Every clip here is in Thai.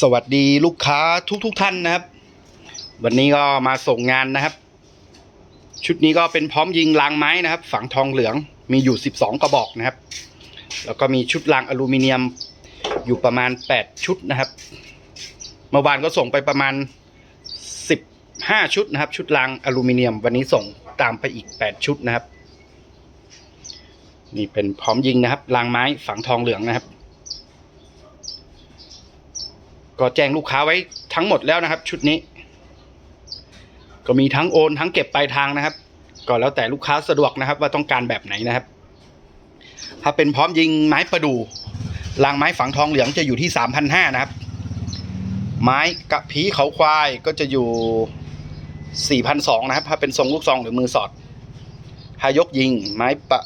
สวัสดีลูกค้าทุกๆทท่านนะครับ วันนี้ก็มาส่งงานนะครับ ชุดนี้ก็เป็นพร้อมยิงรางไม้นะครับ ฝังทองเหลืองมีอยู่ 12 กระบอกนะครับ แล้วก็มีชุดรางอลูมิเนียมอยู่ประมาณ 8 ชุดนะครับเมื่อวานก็ส่งไปประมาณ 15 ชุดนะครับ ชุดรางอลูมิเนียม วันนี้ส่งตามไปอีก 8 ชุดนะครับ นี่เป็นพร้อมยิงนะครับรางไม้ฝังทองเหลืองนะครับ ก็แจ้งลูกค้าไว้ทั้งหมดแล้วนะครับ ชุดนี้ ก็มีทั้งโอนทั้งเก็บปลายทางนะครับ ก็แล้วแต่ลูกค้าสะดวกนะครับ ว่าต้องการแบบไหนนะครับ ถ้าเป็นพร้อมยิงไม้ประดู่รางไม้ฝังทองเหลืองจะอยู่ที่สามพันห้านะครับ ไม้กระพีเขาควายก็จะอยู่สี่พันสองนะครับ ถ้าเป็นทรงลูกซองหรือมือสอดถ้ายกยิง ไม้ประ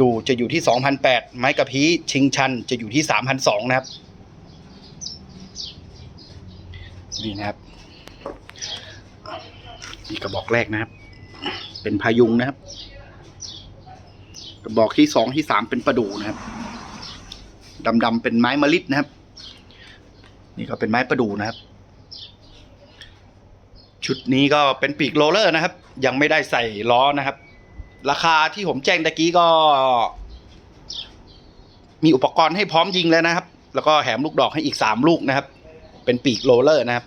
ดู่จะอยู่ที่สองพันแปดไม้กระพีชิงชันจะอยู่ที่สามพันสองนะครับ นี่นะครับนี่กระบอกแรกนะครับ เป็นพายุงนะครับ กระบอกที่สองที่สามเป็นประดูนะครับดำๆเป็นไม้มะลิดนะครับ นี่ก็เป็นไม้ประดูนะครับ ชุดนี้ก็เป็นปีกโรลเลอร์นะครับ ยังไม่ได้ใส่ล้อนะครับ ราคาที่ผมแจ้งตะกี้ก็ มีอุปกรณ์ให้พร้อมยิงแล้วนะครับ แล้วก็แถมลูกดอกให้อีกสามลูกนะครับ เป็นปีกโรลเลอร์นะครับ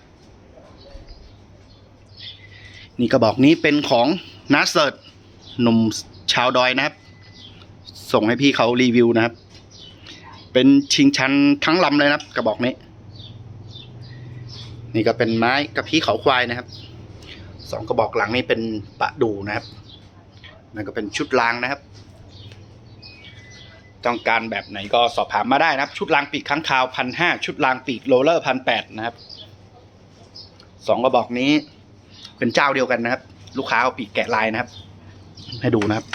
นี่กระบอกนี้เป็นของนัสเซิร์ดหนุ่มชาวดอยนะครับ ส่งให้พี่เขารีวิวนะครับ เป็นชิงชันทั้งลำเลยนะครับกระบอกนี้ นี่ก็เป็นไม้กระพี้เขาควายนะครับสองกระบอกหลังนี้เป็นปะดูนะครับนั่นก็เป็นชุดรางนะครับ ต้องการแบบไหนก็สอบถามมาได้นะครับ ชุดรางปีกค้างคาวพันห้าชุดรางปีกโรลเลอร์พันแปดนะครับสองกระบอกนี้ เป็นเจ้าเดียวกันนะครับ ลูกค้าเอาปีกแกะลายนะครับ ให้ดูนะครับ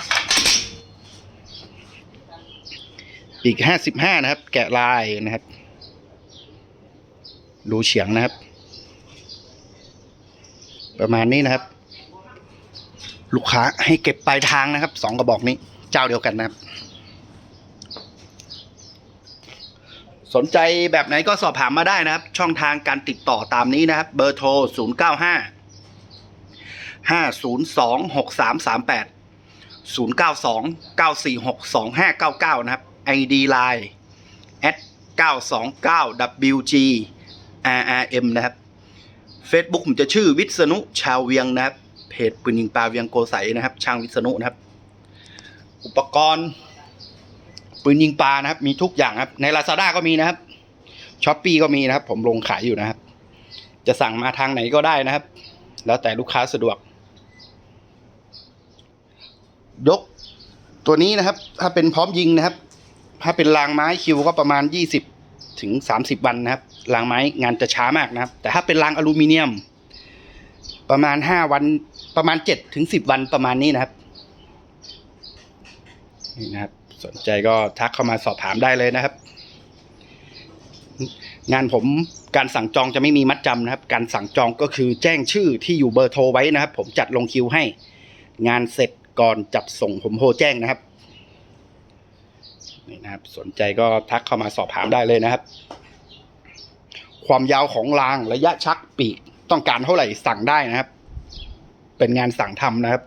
ปีกห้าสิบห้านะครับ แกะลายนะครับ ดูเฉียงนะครับ ประมาณนี้นะครับ ลูกค้าให้เก็บปลายทางนะครับสองกระบอกนี้ เจ้าเดียวกันนะครับ สนใจแบบไหนก็สอบถามมาได้นะครับ ช่องทางการติดต่อตามนี้นะครับ เบอร์โทร 0 9 5 5 0 2 6 3 3 8 0 9 2 9 4 6 2 5 9 9 นะครับ ID Line at 929 WG RRM นะครับ Facebook ผมจะชื่อวิษณุชาวเวียงนะครับ เพจปืนยิงปลาเวียงโกใสนะครับ ช่างวิษณุนะครับ อุปกรณ์ ปืนยิงปลานะครับ มีทุกอย่างครับ ใน Lazada ก็มีนะครับช้อปปีก็มีนะครับ ผมลงขายอยู่นะครับ จะสั่งมาทางไหนก็ได้นะครับ แล้วแต่ลูกค้าสะดวก ยกตัวนี้นะครับ ถ้าเป็นพร้อมยิงนะครับ ถ้าเป็นรางไม้คิวก็ประมาณ 20 ถึง 30 วันนะครับ รางไม้งานจะช้ามากนะครับ แต่ถ้าเป็นรางอลูมิเนียม ประมาณ 5 วัน ประมาณ7ถึง10 วันประมาณนี้นะครับ นี่นะครับ สนใจก็ทักเข้ามาสอบถามได้เลยนะครับ งานผมการสั่งจองจะไม่มีมัดจำนะครับ การสั่งจองก็คือแจ้งชื่อที่อยู่เบอร์โทรไว้นะครับ ผมจัดลงคิวให้ งานเสร็จก่อนจัดส่งผมโทรแจ้งนะครับนี่นะครับ สนใจก็ทักเข้ามาสอบถามได้เลยนะครับ ความยาวของรางระยะชักปีกต้องการเท่าไหร่สั่งได้นะครับ เป็นงานสั่งทำนะครับ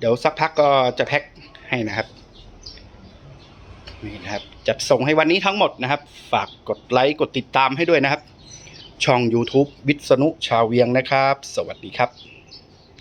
เดี๋ยวสักพักก็จะแพ็คให้นะครับนี่นะครับ จัดส่งให้วันนี้ทั้งหมดนะครับ ฝากกดไลค์กดติดตามให้ด้วยนะครับ ช่อง YouTube วิษณุชาวเวียงนะครับ สวัสดีครับ